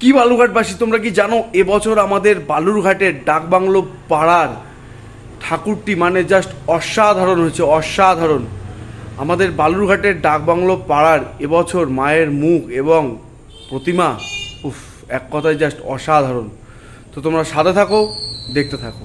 কি বালুরঘাটবাসী, তোমরা কি জানো, এবছর আমাদের বালুরঘাটের ডাকবাংলো পাড়ার ঠাকুরটি মানে জাস্ট অসাধারণ হয়েছে, অসাধারণ। আমাদের বালুরঘাটের ডাকবাংলো পাড়ার এবছর মায়ের মুখ এবং প্রতিমা, উফ, এক কথায় জাস্ট অসাধারণ। তো তোমরা সাদা থাকো, দেখতে থাকো।